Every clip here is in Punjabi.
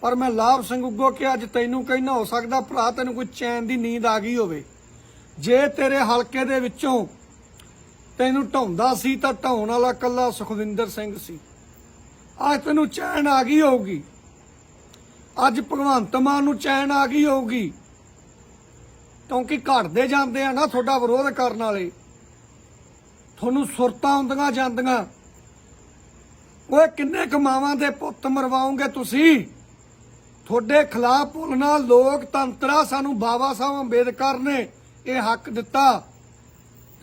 ਪਰ ਮੈਂ ਲਾਭ ਸਿੰਘ ਉੱਗੋ ਕਿ ਅੱਜ ਤੈਨੂੰ ਕਹਿਣਾ ਹੋ ਸਕਦਾ, ਭਰਾ, ਤੈਨੂੰ ਕੋਈ ਚੈਨ ਦੀ ਨੀਂਦ ਆ ਗਈ ਹੋਵੇ। ਜੇ ਤੇਰੇ ਹਲਕੇ ਦੇ ਵਿੱਚੋਂ ਤੈਨੂੰ ਢਾਉਂਦਾ ਸੀ, ਤਾਂ ਢਾਉਣ ਵਾਲਾ ਕੱਲਾ ਸੁਖਵਿੰਦਰ ਸਿੰਘ ਸੀ। ਅੱਜ ਤੈਨੂੰ ਚੈਨ ਆ ਗਈ ਹੋਊਗੀ। ਅੱਜ ਭਗਵੰਤ ਮਾਨ ਨੂੰ ਚੈਨ ਆ ਗਈ ਹੋਊਗੀ। ਕਿਉਂਕਿ ਘਟਦੇ ਜਾਂਦੇ ਆ ਨਾ ਤੁਹਾਡਾ ਵਿਰੋਧ ਕਰਨ ਵਾਲੇ। ਤੁਹਾਨੂੰ ਸੁਰਤਾਂ ਹੁੰਦੀਆਂ ਜਾਂਦੀਆਂ। ਓਏ, ਕਿੰਨੇ ਕਮਾਵਾਂ ਦੇ ਪੁੱਤ ਮਰਵਾਉਂਗੇ ਤੁਸੀਂ? ਤੁਹਾਡੇ ਖਿਲਾਫ ਭੁੱਲਣਾ ਲੋਕਤੰਤਰਾ ਸਾਨੂੰ ਬਾਬਾ ਸਾਹਿਬ ਅੰਬੇਦਕਰ ਨੇ ਇਹ ਹੱਕ ਦਿੱਤਾ।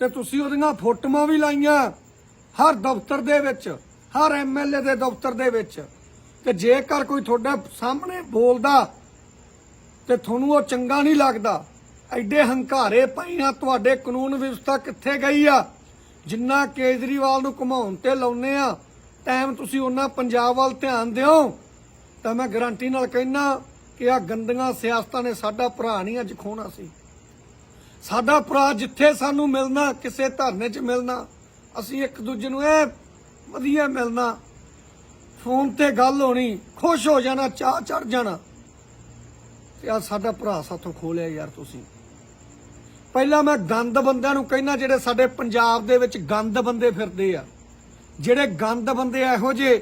ਤੇ ਤੁਸੀਂ ਉਹਦੀਆਂ ਫੋਟੋਆਂ ਵੀ ਲਾਈਆਂ ਹਰ ਦਫ਼ਤਰ ਦੇ ਵਿੱਚ, ਹਰ ਐਮਐਲਏ ਦੇ ਦਫ਼ਤਰ ਦੇ ਵਿੱਚ। ਤੇ ਜੇਕਰ ਕੋਈ ਤੁਹਾਡੇ ਸਾਹਮਣੇ ਬੋਲਦਾ ਤੇ ਤੁਹਾਨੂੰ ਉਹ ਚੰਗਾ ਨਹੀਂ ਲੱਗਦਾ, ਐਡੇ ਹੰਕਾਰੇ ਪਈਆਂ ਤੁਹਾਡੇ ਕਾਨੂੰਨ ਵਿਵਸਥਾ ਕਿੱਥੇ ਗਈ ਆ? ਜਿੰਨਾ ਕੇਜਰੀਵਾਲ ਨੂੰ ਘੁਮਾਉਣ ਤੇ ਲਾਉਨੇ ਆ, ਟਾਈਮ ਤੁਸੀਂ ਉਹਨਾਂ ਪੰਜਾਬ ਵੱਲ ਧਿਆਨ ਦਿਓ। ਤਾਂ ਮੈਂ ਗਰੰਟੀ ਨਾਲ ਕਹਿਣਾ ਕਿ ਆ ਗੰਦੀਆਂ ਸਿਆਸਤਾਂ ਨੇ ਸਾਡਾ ਭਰਾ ਨਹੀਂ ਅੱਜ ਖੋਣਾ ਸੀ। ਸਾਡਾ ਭਰਾ ਜਿੱਥੇ ਸਾਨੂੰ ਮਿਲਣਾ, ਕਿਸੇ ਧਰਨੇ 'ਚ ਮਿਲਣਾ, ਅਸੀਂ ਇੱਕ ਦੂਜੇ ਨੂੰ ਇਹ ਵਧੀਆ ਮਿਲਣਾ, ਫੋਨ ਤੇ ਗੱਲ ਹੋਣੀ, ਖੁਸ਼ ਹੋ ਜਾਣਾ ਚਾਹ ਚੜ ਜਾਣਾ। ਤੇ ਆ ਸਾਡਾ ਭਰਾ ਸਾਥੋਂ ਖੋਲਿਆ ਯਾਰ ਤੁਸੀਂ। ਪਹਿਲਾਂ ਮੈਂ ਗੰਦ ਬੰਦਿਆਂ ਨੂੰ ਕਹਿਣਾ ਜਿਹੜੇ ਸਾਡੇ ਪੰਜਾਬ ਦੇ ਵਿੱਚ ਗੰਦ ਬੰਦੇ ਫਿਰਦੇ ਆ। ਜਿਹੜੇ ਗੰਦ ਬੰਦੇ ਇਹੋ ਜੇ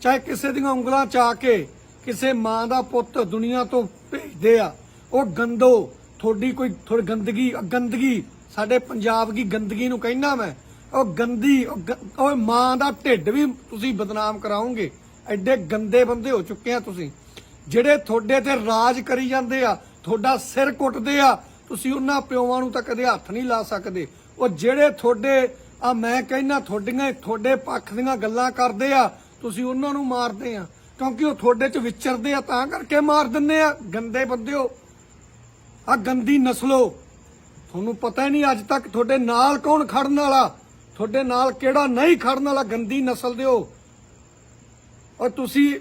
ਚਾਹੇ ਕਿਸੇ ਦੀਆਂ ਉਂਗਲਾਂ ਚ ਕੇ ਕਿਸੇ ਮਾਂ ਦਾ ਪੁੱਤ ਦੁਨੀਆ ਤੋਂ ਭੇਜਦੇ ਆ, ਉਹ ਗੰਦੋ, ਤੁਹਾਡੀ ਕੋਈ ਥੋੜੀ ਗੰਦਗੀ ਗੰਦਗੀ, ਸਾਡੇ ਪੰਜਾਬ ਦੀ ਗੰਦਗੀ ਨੂੰ ਕਹਿਣਾ ਮੈਂ, ਉਹ ਗੰਦੀ, ਉਹ ਮਾਂ ਦਾ ਢਿੱਡ ਵੀ ਤੁਸੀਂ ਬਦਨਾਮ ਕਰਾਓਗੇ, ਐਡੇ ਗੰਦੇ ਬੰਦੇ ਹੋ ਚੁੱਕੇ ਆ ਤੁਸੀਂ। ਜਿਹੜੇ ਤੁਹਾਡੇ ਤੇ ਰਾਜ ਕਰੀ ਜਾਂਦੇ ਆ, ਤੁਹਾਡਾ ਸਿਰ ਕੁੱਟਦੇ ਆ, ਤੁਸੀਂ ਉਹਨਾਂ ਪਿਓਾਂ ਨੂੰ ਤਾਂ ਕਦੇ ਹੱਥ ਨਹੀਂ ਲਾ ਸਕਦੇ। ਉਹ ਜਿਹੜੇ ਤੁਹਾਡੇ, ਆ ਮੈਂ ਕਹਿੰਨਾ ਤੁਹਾਡੀਆਂ, ਤੁਹਾਡੇ ਪੱਖ ਦੀਆਂ ਗੱਲਾਂ ਕਰਦੇ ਆ, ਤੁਸੀਂ ਉਹਨਾਂ ਨੂੰ ਮਾਰਦੇ ਆ। ਕਿਉਂਕਿ ਉਹ ਤੁਹਾਡੇ ਚ ਵਿਚਰਦੇ ਆ, ਤਾਂ ਕਰਕੇ ਮਾਰ ਦਿੰਦੇ ਆ। ਗੰਦੇ ਬੰਦਿਓ ਆ ਗੰਦੀ ਨਸਲੋ ਤੁਹਾਨੂੰ ਪਤਾ ਹੀ ਨਹੀਂ ਅੱਜ ਤੱਕ ਤੁਹਾਡੇ ਨਾਲ ਕੌਣ ਖੜਨ ਵਾਲਾ, ਤੁਹਾਡੇ ਨਾਲ ਕਿਹੜਾ ਨਹੀਂ ਖੜਨ ਵਾਲਾ ਗੰਦੀ ਨਸਲ ਦਿਓ ਔਰ ਤੁਸੀਂ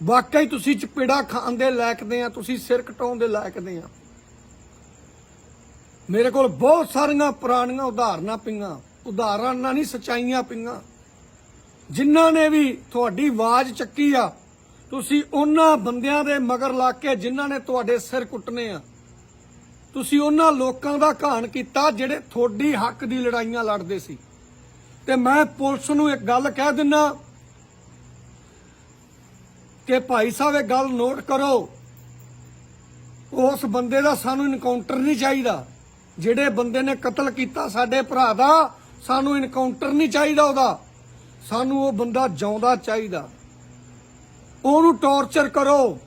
ਵਾਕਈ ਤੁਸੀਂ ਚਪੇੜਾ ਖਾਣ ਦੇ ਲਾਇਕ ਦੇ ਆ, ਤੁਸੀਂ ਸਿਰ ਕਟਾਉਣ ਦੇ ਲਾਇਕ ਦੇ ਆ। ਮੇਰੇ ਕੋਲ ਬਹੁਤ ਸਾਰੀਆਂ ਪੁਰਾਣੀਆਂ ਉਦਾਹਰਨਾਂ ਪਈਆਂ। ਉਦਾਹਰਨਾਂ ਨਹੀਂ, ਸਚਾਈਆਂ ਪਈਆਂ। ਜਿਨ੍ਹਾਂ ਨੇ ਵੀ ਤੁਹਾਡੀ ਆਵਾਜ਼ ਚੱਕੀ ਆ, ਤੁਸੀਂ ਉਹਨਾਂ ਬੰਦਿਆਂ ਦੇ ਮਗਰ ਲੱਗ ਕੇ ਜਿਨ੍ਹਾਂ ਨੇ ਤੁਹਾਡੇ ਸਿਰ ਕੁੱਟਨੇ ਆ। ਤੁਸੀਂ ਉਹਨਾਂ ਲੋਕਾਂ ਦਾ ਘਾਣ ਕੀਤਾ ਜਿਹੜੇ ਤੁਹਾਡੀ ਹੱਕ ਦੀ ਲੜਾਈਆਂ ਲੜਦੇ ਸੀ। ਤੇ ਮੈਂ ਪੁਲਿਸ ਨੂੰ ਇੱਕ ਗੱਲ ਕਹਿ ਦਿੰਨਾ ਕਿ ਭਾਈ ਸਾਹਿਬ, ਇਹ ਗੱਲ ਨੋਟ ਕਰੋ। ਉਸ ਬੰਦੇ ਦਾ ਸਾਨੂੰ ਇਨਕਾਊਂਟਰ ਨਹੀਂ ਚਾਹੀਦਾ। ਜਿਹੜੇ ਬੰਦੇ ਨੇ ਕਤਲ ਕੀਤਾ ਸਾਡੇ ਭਰਾ ਦਾ, ਸਾਨੂੰ ਇਨਕਾਊਂਟਰ ਨਹੀਂ ਚਾਹੀਦਾ ਉਹਦਾ। ਸਾਨੂੰ ਉਹ ਬੰਦਾ ਜਿਉਂਦਾ ਚਾਹੀਦਾ। ਉਹਨੂੰ ਟੌਰਚਰ ਕਰੋ।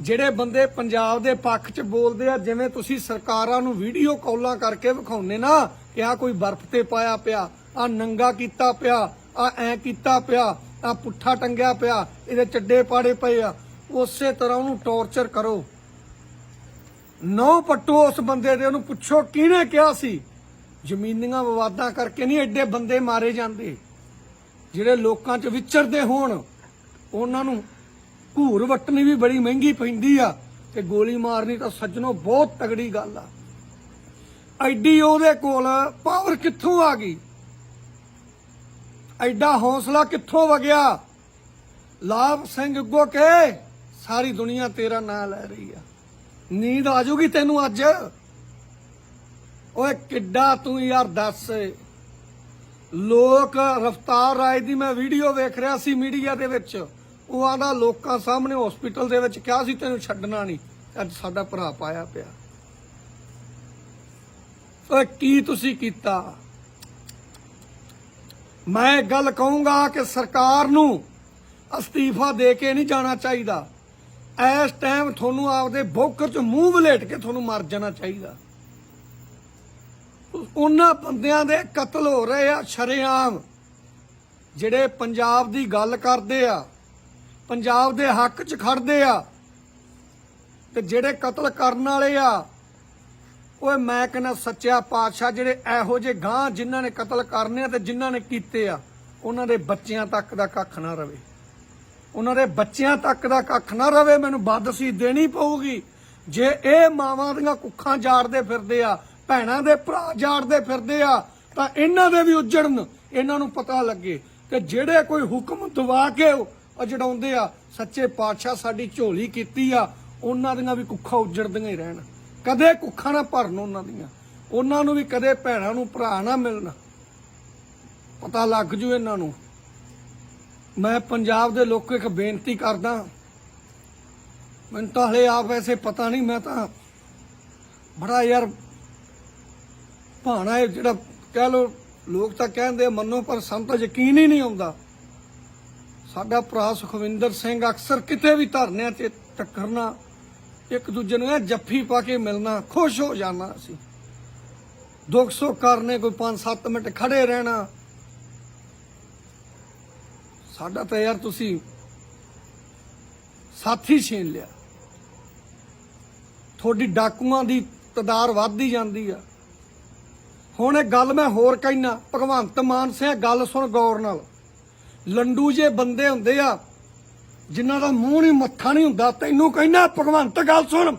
ਜਿਹੜੇ ਬੰਦੇ ਪੰਜਾਬ ਦੇ ਪੱਖ 'ਚ ਬੋਲਦੇ ਆ, ਜਿਵੇਂ ਤੁਸੀਂ ਸਰਕਾਰਾਂ ਨੂੰ ਵੀਡੀਓ ਕਾਲਾਂ ਕਰਕੇ ਵਿਖਾਉਂਦੇ ਨਾ ਕਿ ਆ ਕੋਈ ਬਰਫ਼ ਤੇ ਪਾਇਆ ਪਿਆ ਆ ਨੰਗਾ ਕੀਤਾ ਪਿਆ ਆ ਐ ਕੀਤਾ ਪਿਆ ਆ ਪੁੱਠਾ ਟੰਗਿਆ ਪਿਆ, ਇਹਦੇ ਚੱਡੇ ਪਾੜੇ ਪਏ ਆ, ਉਸੇ ਤਰ੍ਹਾਂ ਉਹਨੂੰ ਟੌਰਚਰ ਕਰੋ। ਨੌ ਪੱਟੋ ਉਸ ਬੰਦੇ ਦੇ, ਉਹਨੂੰ ਪੁੱਛੋ ਕਿਹਨੇ ਕਿਹਾ ਸੀ? ਜ਼ਮੀਨੀਆਂ ਵਿਵਾਦਾਂ ਕਰਕੇ ਨਹੀਂ ਐਡੇ ਬੰਦੇ ਮਾਰੇ ਜਾਂਦੇ। ਜਿਹੜੇ ਲੋਕਾਂ 'ਚ ਵਿਚਰਦੇ ਹੋਣ, ਉਹਨਾਂ ਨੂੰ ਘੂਰ ਵੱਟਣੀ ਵੀ ਬੜੀ ਮਹਿੰਗੀ ਪੈਂਦੀ ਆ, ਤੇ ਗੋਲੀ ਮਾਰਨੀ ਤਾਂ ਸੱਜਣੋ ਬਹੁਤ ਤਗੜੀ ਗੱਲ ਆ। ਐਡੀ ਉਹਦੇ ਕੋਲ ਪਾਵਰ ਕਿੱਥੋਂ ਆ ਗਈ? ਐਡਾ ਹੌਸਲਾ ਕਿੱਥੋਂ ਵਗਿਆ? ਲਾਭ ਸਿੰਘ ਗੋ ਕੇ ਸਾਰੀ ਦੁਨੀਆ ਤੇਰਾ ਨਾਂ ਲੈ ਰਹੀ ਆ। ਨੀਂਦ ਆ ਜਾਊਗੀ ਤੈਨੂੰ ਅੱਜ? ਓਏ ਕਿੱਡਾ ਤੂੰ ਯਾਰ ਦੱਸ। ਲੋਕ ਰਫਤਾਰ ਰਾਏ ਦੀ ਮੈਂ ਵੀਡੀਓ ਵੇਖ ਰਿਹਾ ਸੀ ਮੀਡੀਆ ਦੇ ਵਿੱਚ। ਉਹ ਆਂਦਾ ਲੋਕਾਂ ਸਾਹਮਣੇ ਹਸਪੀਟਲ ਦੇ ਵਿੱਚ ਕਿਹਾ ਸੀ ਤੈਨੂੰ ਛੱਡਣਾ ਨਹੀਂ। ਅੱਜ ਸਾਡਾ ਭਰਾ ਪਾਇਆ ਪਿਆ। ਓਏ, ਕੀ ਤੁਸੀਂ ਕੀਤਾ? ਮੈਂ ਇੱਕ ਗੱਲ ਕਹੂੰਗਾ ਕਿ ਸਰਕਾਰ ਨੂੰ ਅਸਤੀਫਾ ਦੇ ਕੇ ਨਹੀਂ ਜਾਣਾ ਚਾਹੀਦਾ। ਇਸ ਟਾਈਮ ਤੁਹਾਨੂੰ ਆਪਦੇ ਬੋਕਰ 'ਚ ਮੂੰਹ ਵਲੇਟ ਕੇ ਤੁਹਾਨੂੰ ਮਰ ਜਾਣਾ ਚਾਹੀਦਾ। ਉਹਨਾਂ ਬੰਦਿਆਂ ਦੇ ਕਤਲ ਹੋ ਰਹੇ ਆ, ਸ਼ਰੇਆਮ। ਜਿਹੜੇ ਪੰਜਾਬ ਦੀ ਗੱਲ ਕਰਦੇ ਆ, ਪੰਜਾਬ ਦੇ ਹੱਕ 'ਚ ਖੜਦੇ ਆ, ਤੇ ਜਿਹੜੇ ਕਤਲ ਕਰਨ ਵਾਲੇ ਆ, ਓਏ ਮੈਂ ਕਹਿੰਦਾ ਸੱਚਾ ਪਾਤਸ਼ਾਹ, ਜਿਹੜੇ ਇਹੋ ਜਿਹੇ ਗਾਂ ਜਿਨ੍ਹਾਂ ਨੇ ਕਤਲ ਕਰਨੇ ਆ ਤੇ ਜਿਨ੍ਹਾਂ ਨੇ ਕੀਤੇ ਆ, ਉਹਨਾਂ ਦੇ ਬੱਚਿਆਂ ਤੱਕ ਦਾ ਕੱਖ ਨਾ ਰਵੇ। ਉਹਨਾਂ ਦੇ ਬੱਚਿਆਂ ਤੱਕ ਦਾ ਕੱਖ ਨਾ ਰਵੇ, ਮੈਨੂੰ ਬਦਸੀ ਦੇਣੀ ਪਊਗੀ। ਜੇ ਇਹ ਮਾਵਾਂ ਦੀਆਂ ਕੁੱਖਾਂ ਜਾੜਦੇ ਫਿਰਦੇ ਆ ਭੈਣਾਂ ਦੇ ਭਰਾ ਜਾੜਦੇ ਫਿਰਦੇ ਆ, ਤਾਂ ਇਹਨਾਂ ਦੇ ਵੀ ਉੱਜੜਨ, ਇਹਨਾਂ ਨੂੰ ਪਤਾ ਲੱਗੇ ਕਿ ਜਿਹੜੇ ਕੋਈ ਹੁਕਮ ਦਵਾ ਕੇ ਅਜੜਾਉਂਦੇ ਆ, ਸੱਚੇ ਪਾਤਸ਼ਾਹ ਸਾਡੀ ਝੋਲੀ ਕੀਤੀ ਆ, ਉਹਨਾਂ ਦੀਆਂ ਵੀ ਕੁੱਖਾਂ ਉੱਜੜਦੀਆਂ ਹੀ ਰਹਿਣ। ਕਦੇ ਕੁੱਖਾਂ ਨਾ ਭਰਨ ਉਹਨਾਂ ਦੀਆਂ। ਉਹਨਾਂ ਨੂੰ ਵੀ ਕਦੇ ਭੈਣਾਂ ਨੂੰ ਭਰਾ ਨਾ ਮਿਲਣ। ਪਤਾ ਲੱਗ ਜੂ ਇਹਨਾਂ ਨੂੰ। ਮੈਂ ਪੰਜਾਬ ਦੇ ਲੋਕਾਂ ਇੱਕ ਬੇਨਤੀ ਕਰਦਾ। ਮੈਨੂੰ ਤਾਂ ਹਲੇ ਆਪ ਵੈਸੇ ਪਤਾ ਨਹੀਂ, ਮੈਂ ਤਾਂ ਬੜਾ ਯਾਰ ਭਾਣਾ ਇਹ ਜਿਹੜਾ ਕਹਿ ਲੋ ਲੋਕ ਤਾਂ ਕਹਿੰਦੇ ਮੰਨੋ, ਪਰ ਸਾਨੂੰ ਤਾਂ ਯਕੀਨ ਹੀ ਨਹੀਂ ਆਉਂਦਾ। ਸਾਡਾ ਭਰਾ ਸੁਖਵਿੰਦਰ ਸਿੰਘ ਅਕਸਰ ਕਿਤੇ ਵੀ ਧਰਨਿਆਂ ਤੇ ਟੱਕਰਨਾ, ਇੱਕ ਦੂਜੇ ਨੂੰ ਐ ਜੱਫੀ ਪਾ ਕੇ ਮਿਲਣਾ, ਖੁਸ਼ ਹੋ ਜਾਣਾ ਅਸੀਂ। ਦੁੱਖ ਸੁੱਖ ਕਰਨੇ ਕੋਈ 5-7 ਮਿੰਟ ਖੜੇ ਰਹਿਣਾ। ਸਾਡਾ ਤਾਂ ਯਾਰ ਤੁਸੀਂ ਸਾਥੀ ਛੀਨ ਲਿਆ। ਤੁਹਾਡੀ ਡਾਕੂਆਂ ਦੀ ਤਦਾਰ ਵੱਧਦੀ ਜਾਂਦੀ ਆ। ਹੁਣ ਇਹ ਗੱਲ ਮੈਂ ਹੋਰ ਕਹਿਣਾ ਭਗਵੰਤ ਮਾਨ ਸਿੰਘ ਗੱਲ ਸੁਣ ਗੌਰ ਨਾਲ। ਲੰਡੂ ਜੇ ਬੰਦੇ ਹੁੰਦੇ ਆ, ਜਿਨ੍ਹਾਂ ਦਾ ਮੂੰਹ ਨਹੀਂ, ਮੱਥਾ ਨਹੀਂ ਹੁੰਦਾ, ਤੈਨੂੰ ਕਹਿਣਾ ਭਗਵੰਤ, ਗੱਲ ਸੁਣ।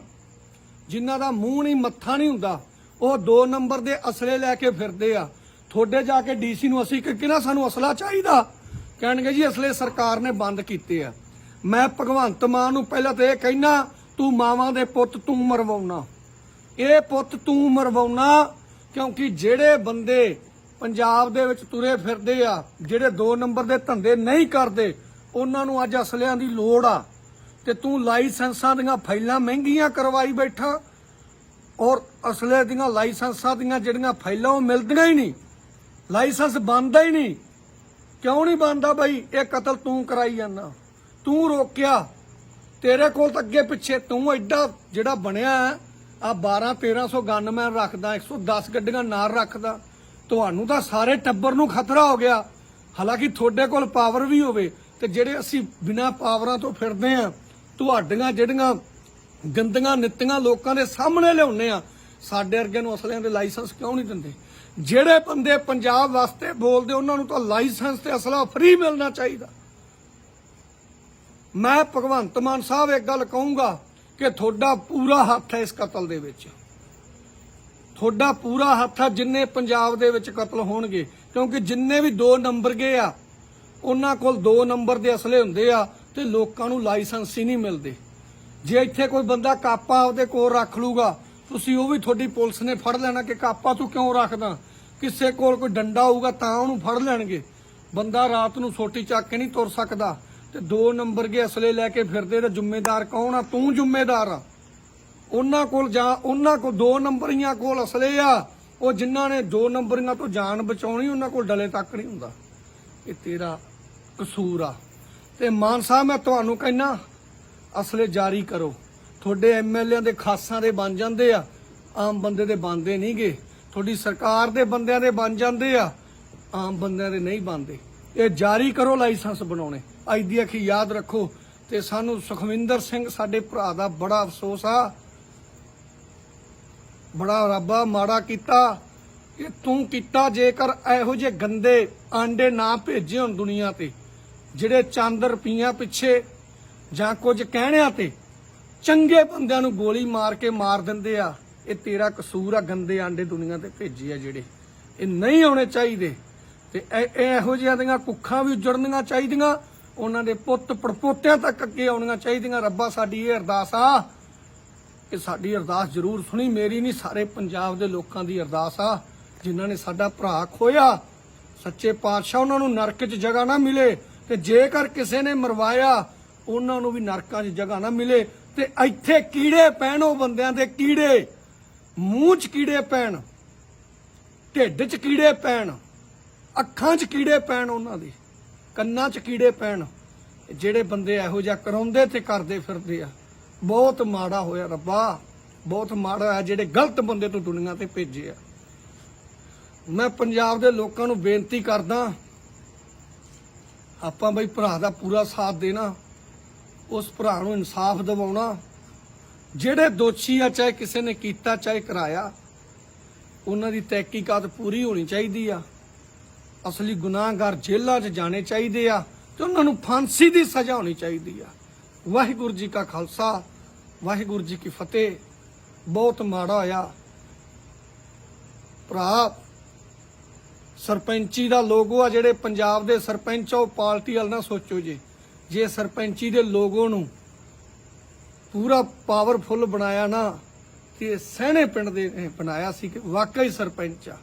ਜਿਨ੍ਹਾਂ ਦਾ ਮੂੰਹ ਨਹੀਂ, ਮੱਥਾ ਨਹੀਂ ਹੁੰਦਾ, ਉਹ ਦੋ ਨੰਬਰ ਦੇ ਅਸਲੇ ਲੈ ਕੇ ਫਿਰਦੇ ਆ। ਤੁਹਾਡੇ ਜਾ ਕੇ ਡੀਸੀ ਨੂੰ ਅਸੀਂ ਕਿ, ਕਿਹਨਾਂ ਸਾਨੂੰ ਅਸਲਾ ਚਾਹੀਦਾ? ਕਹਿਣਗੇ ਜੀ, ਅਸਲੇ ਸਰਕਾਰ ਨੇ ਬੰਦ ਕੀਤੇ ਆ। ਮੈਂ ਭਗਵੰਤ ਮਾਨ ਨੂੰ ਪਹਿਲਾਂ ਤਾਂ ਇਹ ਕਹਿਣਾ ਤੂੰ ਮਾਵਾਂ ਦੇ ਪੁੱਤ ਤੂੰ ਮਰਵਾਉਣਾ। ਇਹ ਪੁੱਤ ਤੂੰ ਮਰਵਾਉਣਾ ਕਿਉਂਕਿ ਜਿਹੜੇ ਬੰਦੇ ਪੰਜਾਬ ਦੇ ਵਿੱਚ ਤੁਰੇ ਫਿਰਦੇ ਆ, ਜਿਹੜੇ 2 ਨੰਬਰ ਦੇ ਧੰਦੇ ਨਹੀਂ ਕਰਦੇ, ਉਹਨਾਂ ਨੂੰ ਅੱਜ ਅਸਲਿਆਂ ਦੀ ਲੋੜ ਆ। ਤੇ ਤੂੰ ਲਾਇਸੈਂਸਾਂ ਦੀਆਂ ਫਾਈਲਾਂ ਮਹਿੰਗੀਆਂ ਕਰਵਾਈ ਬੈਠਾ ਔਰ ਅਸਲੇ ਦੀਆਂ ਲਾਇਸੈਂਸਾਂ ਦੀਆਂ ਜਿਹੜੀਆਂ ਫਾਈਲਾਂ ਉਹ ਮਿਲਦੀਆਂ ਹੀ ਨਹੀਂ। ਲਾਇਸੈਂਸ ਬਣਦਾ ਹੀ ਨਹੀਂ। ਕਿਉਂ ਨਹੀਂ ਬਣਦਾ ਬਾਈ? ਇਹ ਕਤਲ ਤੂੰ ਕਰਾਈ ਜਾਂਦਾ। ਤੂੰ ਰੋਕਿਆ। ਤੇਰੇ ਕੋਲ ਤਾਂ ਅੱਗੇ ਪਿੱਛੇ ਤੂੰ ਐਡਾ ਜਿਹੜਾ ਬਣਿਆ ਆ 12 1300 ਗਨਮੈਨ ਰੱਖਦਾ 110 ਗੱਡੀਆਂ ਨਾਲ ਰੱਖਦਾ। ਤੁਹਾਨੂੰ ਤਾਂ ਸਾਰੇ ਟੱਬਰ ਨੂੰ ਖਤਰਾ ਹੋ ਗਿਆ। ਹਾਲਾਂਕਿ ਤੁਹਾਡੇ ਕੋਲ ਪਾਵਰ ਵੀ ਹੋਵੇ ਤੇ ਜਿਹੜੇ ਅਸੀਂ ਬਿਨਾਂ ਪਾਵਰਾਂ ਤੋਂ ਫਿਰਦੇ ਆ, ਤੁਹਾਡੀਆਂ ਜਿਹੜੀਆਂ ਗੰਦੀਆਂ ਨਿੱਤੀਆਂ ਲੋਕਾਂ ਦੇ ਸਾਹਮਣੇ ਲਿਆਉਨੇ ਆ, ਸਾਡੇ ਵਰਗੇ ਨੂੰ ਅਸਲਿਆਂ ਦੇ ਲਾਇਸੈਂਸ ਕਿਉਂ ਨਹੀਂ ਦਿੰਦੇ? ਜਿਹੜੇ ਬੰਦੇ ਪੰਜਾਬ ਵਾਸਤੇ ਬੋਲਦੇ, ਉਹਨਾਂ ਨੂੰ ਤਾਂ ਲਾਇਸੈਂਸ ਤੇ ਅਸਲਾ ਫ੍ਰੀ ਮਿਲਣਾ ਚਾਹੀਦਾ। ਮੈਂ ਭਗਵੰਤ ਮਾਨ ਸਾਹਿਬ ਇੱਕ ਗੱਲ ਕਹੂੰਗਾ ਕਿ ਤੁਹਾਡਾ ਪੂਰਾ ਹੱਥ ਹੈ ਇਸ ਕਤਲ ਦੇ ਵਿੱਚ। ਤੁਹਾਡਾ ਪੂਰਾ ਹੱਥ ਆ ਜਿੰਨੇ ਪੰਜਾਬ ਦੇ ਵਿੱਚ ਕਤਲ ਹੋਣਗੇ, ਕਿਉਂਕਿ ਜਿੰਨੇ ਵੀ 2 ਨੰਬਰ ਗਏ ਆ, ਉਹਨਾਂ ਕੋਲ 2 ਨੰਬਰ ਦੇ ਅਸਲੇ ਹੁੰਦੇ ਆ ਤੇ ਲੋਕਾਂ ਨੂੰ ਲਾਇਸੈਂਸ ਹੀ ਨਹੀਂ ਮਿਲਦੇ। ਜੇ ਇੱਥੇ ਕੋਈ ਬੰਦਾ ਕਾਪਾ ਆਪਦੇ ਕੋਲ ਰੱਖ ਲੂਗਾ, ਤੁਸੀਂ ਉਹ ਵੀ ਤੁਹਾਡੀ ਪੁਲਿਸ ਨੇ ਫੜ ਲੈਣਾ ਕਿ ਕਾਪਾ ਤੂੰ ਕਿਉਂ ਰੱਖਦਾ? ਕਿਸੇ ਕੋਲ ਕੋਈ ਡੰਡਾ ਹੋਊਗਾ ਤਾਂ ਉਹਨੂੰ ਫੜ ਲੈਣਗੇ। ਬੰਦਾ ਰਾਤ ਨੂੰ ਸੋਟੀ ਚੱਕ ਕੇ ਨਹੀਂ ਤੁਰ ਸਕਦਾ। ਤੇ ਦੋ ਨੰਬਰ ਦੇ ਅਸਲੇ ਲੈ ਕੇ ਫਿਰਦੇ ਤੇ ਜ਼ਿੰਮੇਦਾਰ ਕੌਣ ਆ? ਤੂੰ ਜ਼ਿੰਮੇਦਾਰ ਆ। ਉਹਨਾਂ ਕੋਲ ਜਾਂ ਉਹਨਾਂ ਕੋਲ ਦੋ ਨੰਬਰੀਆਂ ਕੋਲ ਅਸਲੇ ਆ। ਉਹ ਜਿਨ੍ਹਾਂ ਨੇ ਦੋ ਨੰਬਰੀਆਂ ਤੋਂ ਜਾਨ ਬਚਾਉਣੀ, ਉਹਨਾਂ ਕੋਲ ਡਲੇ ਤੱਕ ਨਹੀਂ ਹੁੰਦਾ। ਇਹ ਤੇਰਾ ਕਸੂਰ ਆ। ਤੇ ਮਾਨ ਸਾਹਿਬ, ਮੈਂ ਤੁਹਾਨੂੰ ਕਹਿਣਾ ਅਸਲੇ ਜਾਰੀ ਕਰੋ। ਤੁਹਾਡੇ ਐਮਐਲਏਆਂ ਦੇ ਖਾਸਾਂ ਦੇ ਬਣ ਜਾਂਦੇ ਆ। ਆਮ ਬੰਦੇ ਦੇ ਬਣਦੇ ਨਹੀਂਗੇ ਤੁਹਾਡੀ ਸਰਕਾਰ ਦੇ ਬੰਦਿਆਂ ਦੇ ਬਣ ਜਾਂਦੇ ਆ। ਆਮ ਬੰਦਿਆਂ ਦੇ ਨਹੀਂ ਬਣਦੇ। ਇਹ ਜਾਰੀ ਕਰੋ ਲਾਇਸੈਂਸ ਬਣਾਉਣੇ। ਅੱਜ ਦੀ ਅੱਖੀ ਯਾਦ ਰੱਖੋ ਤੇ ਸਾਨੂੰ ਸੁਖਵਿੰਦਰ ਸਿੰਘ ਸਾਡੇ ਭਰਾ ਦਾ ਬੜਾ ਅਫਸੋਸ ਆ। ਬੜਾ ਰੱਬਾ ਮਾੜਾ ਕੀਤਾ। ਇਹ ਤੂੰ ਕੀਤਾ ਜੇਕਰ ਇਹੋ ਜਿਹੇ ਗੰਦੇ ਆਂਡੇ ਨਾ ਭੇਜੇ ਹੋਣ ਦੁਨੀਆ ਤੇ, ਜਿਹੜੇ ਚੰਦ ਰੁਪਈਆਂ ਪਿੱਛੇ ਜਾਂ ਕੁਝ ਕਹਿਣਿਆਂ ਤੇ ਚੰਗੇ ਬੰਦਿਆਂ ਨੂੰ ਗੋਲੀ ਮਾਰ ਕੇ ਮਾਰ ਦਿੰਦੇ ਆ, ਇਹ ਤੇਰਾ ਕਸੂਰ ਆ ਗੰਦੇ ਆਂਡੇ ਦੁਨੀਆ ਤੇ ਭੇਜੇ ਆ ਜਿਹੜੇ। ਇਹ ਨਹੀਂ ਆਉਣੇ ਚਾਹੀਦੇ। ਤੇ ਇਹ ਇਹੋ ਜਿਹੀਆਂ ਦੀਆਂ ਕੁੱਖਾਂ ਵੀ ਉਜੜਨੀਆਂ ਚਾਹੀਦੀਆਂ। ਉਹਨਾਂ ਦੇ ਪੁੱਤ ਪੜਪੋਤਿਆਂ ਤੱਕ ਅੱਗੇ ਆਉਣੀਆਂ ਚਾਹੀਦੀਆਂ। ਰੱਬਾ ਸਾਡੀ ਇਹ ਅਰਦਾਸ ਆ ਕਿ ਸਾਡੀ ਅਰਦਾਸ ਜ਼ਰੂਰ ਸੁਣੀ। ਮੇਰੀ ਨਹੀਂ, ਸਾਰੇ ਪੰਜਾਬ ਦੇ ਲੋਕਾਂ ਦੀ ਅਰਦਾਸ ਆ। ਜਿਨ੍ਹਾਂ ਨੇ ਸਾਡਾ ਭਰਾ ਖੋਇਆ ਸੱਚੇ ਪਾਤਸ਼ਾਹ ਉਹਨਾਂ ਨੂੰ ਨਰਕ 'ਚ ਜਗ੍ਹਾ ਨਾ ਮਿਲੇ। ਤੇ ਜੇਕਰ ਕਿਸੇ ਨੇ ਮਰਵਾਇਆ, ਉਹਨਾਂ ਨੂੰ ਵੀ ਨਰਕਾਂ 'ਚ ਜਗ੍ਹਾ ਨਾ ਮਿਲੇ। ਤੇ ਇੱਥੇ ਕੀੜੇ ਪੈਣ, ਉਹ ਬੰਦਿਆਂ ਦੇ ਕੀੜੇ। ਮੂੰਹ 'ਚ ਕੀੜੇ ਪੈਣ, ਢਿੱਡ 'ਚ ਕੀੜੇ ਪੈਣ। ਅੱਖਾਂ 'ਚ ਕੀੜੇ ਪੈਣ ਉਹਨਾਂ ਦੇ, ਕੰਨਾਂ 'ਚ ਕੀੜੇ ਪੈਣ, ਜਿਹੜੇ ਬੰਦੇ ਇਹੋ ਜਿਹਾ ਕਰਾਉਂਦੇ ਤੇ ਕਰਦੇ ਫਿਰਦੇ ਆ। ਬਹੁਤ ਮਾੜਾ ਹੋਇਆ ਰੱਬਾ, ਬਹੁਤ ਮਾੜਾ ਹੈ ਜਿਹੜੇ ਗਲਤ ਬੰਦੇ ਤੋਂ ਦੁਨੀਆ ਤੇ ਭੇਜੇ ਆ। ਮੈਂ ਪੰਜਾਬ ਦੇ ਲੋਕਾਂ ਨੂੰ ਬੇਨਤੀ ਕਰਦਾ, ਆਪਾਂ ਬਈ ਭਰਾ ਦਾ ਪੂਰਾ ਸਾਥ ਦੇਣਾ, ਉਸ ਭਰਾ ਨੂੰ ਇਨਸਾਫ ਦਿਵਾਉਣਾ। ਜਿਹੜੇ ਦੋਸ਼ੀ ਆ, ਚਾਹੇ ਕਿਸੇ ਨੇ ਕੀਤਾ, ਚਾਹੇ ਕਰਾਇਆ, ਉਹਨਾਂ ਦੀ ਤਹਿਕੀਕਾਤ ਪੂਰੀ ਹੋਣੀ ਚਾਹੀਦੀ ਆ। ਅਸਲੀ ਗੁਨਾਹਗਾਰ ਜੇਲ੍ਹਾਂ 'ਚ ਜਾਣੇ ਚਾਹੀਦੇ ਆ ਤੇ ਉਹਨਾਂ ਨੂੰ ਫਾਂਸੀ ਦੀ ਸਜ਼ਾ ਹੋਣੀ ਚਾਹੀਦੀ ਆ। ਵਾਹਿਗੁਰੂ ਜੀ ਕਾ ਖਾਲਸਾ, ਵਾਹਿਗੁਰੂ ਜੀ ਕੀ ਫਤਿਹ। ਬਹੁਤ ਮਾੜਾ ਹੋਇਆ ਭਰਾ, ਸਰਪੰਚੀ ਦਾ ਲੋਗੋ ਆ ਜਿਹੜੇ ਪੰਜਾਬ ਦੇ ਸਰਪੰਚ ਆ, ਉਹ ਪਾਰਟੀ ਵਾਲ ਨਾ ਸੋਚੋ ਜੇ। ਜੇ ਸਰਪੰਚੀ ਦੇ ਲੋਗੋ ਨੂੰ ਪੂਰਾ ਪਾਵਰਫੁੱਲ ਬਣਾਇਆ ਨਾ, ਤੇ ਸਹਿਣੇ ਪਿੰਡ ਦੇ ਨੇ ਬਣਾਇਆ ਸੀ ਕਿ ਵਾਕਈ ਸਰਪੰਚ ਆ।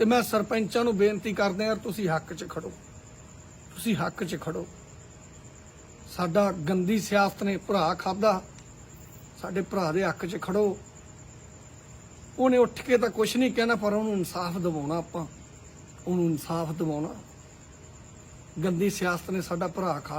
ਤੇ ਮੈਂ ਸਰਪੰਚਾਂ ਨੂੰ ਬੇਨਤੀ ਕਰਦਾ ਯਾਰ ਤੁਸੀਂ ਹੱਕ 'ਚ ਖੜੋ। ਤੁਸੀਂ ਹੱਕ 'ਚ ਖੜੋ। ਸਾਡਾ ਗੰਦੀ ਸਿਆਸਤ ਨੇ ਭਰਾ ਖਾਦਾ ਸਾਡੇ ਭਰਾ ਦੇ ਹੱਕ 'ਚ ਖੜੋ। ਉਹਨੇ ਉੱਠ ਕੇ ਤਾਂ ਕੁਝ ਨਹੀਂ ਕਹਿਣਾ, ਪਰ ਉਹਨੂੰ ਇਨਸਾਫ ਦਿਵਾਉਣਾ ਆਪਾਂ। ਉਹਨੂੰ ਇਨਸਾਫ ਦਿਵਾਉਣਾ। ਗੰਦੀ ਸਿਆਸਤ ਨੇ ਸਾਡਾ ਭਰਾ ਖਾ